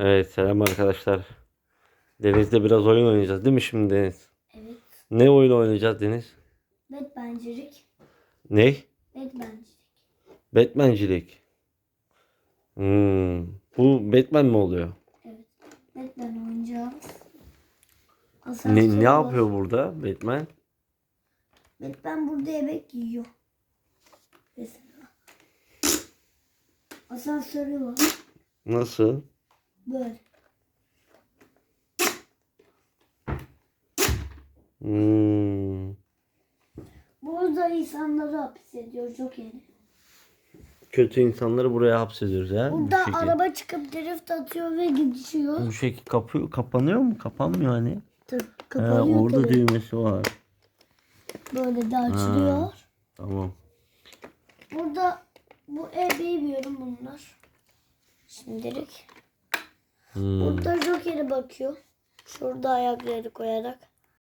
Evet selam arkadaşlar. Deniz'le biraz oyun oynayacağız değil mi şimdi Deniz? Evet. Ne oyun oynayacağız Deniz? Batmancilik. Ne? Batmancilik. Batmancilik. Hmm. Bu Batman mi oluyor? Evet. Batman oynayacağız. Ne, Asansör ne var. yapıyor burada Batman? Batman burada yemek yiyor. Mesela. Asansörü var. Nasıl? Böyle. Hmm. Burada insanları hapsediyor Joker'i. Kötü insanları buraya hapsediyoruz ha. bu Burada şekil. araba çıkıp drift atıyor ve gidiyor. Bu şekil kapıyor, kapanıyor mu? Kapanmıyor hani. Tabii, Ha, kapanıyor orada tabii. düğmesi var. Böyle de açılıyor. Tamam. Burada bu ev bilmiyorum bunlar. Şimdilik. Hmm. Burada Joker'e bakıyor. Şurada ayakları koyarak.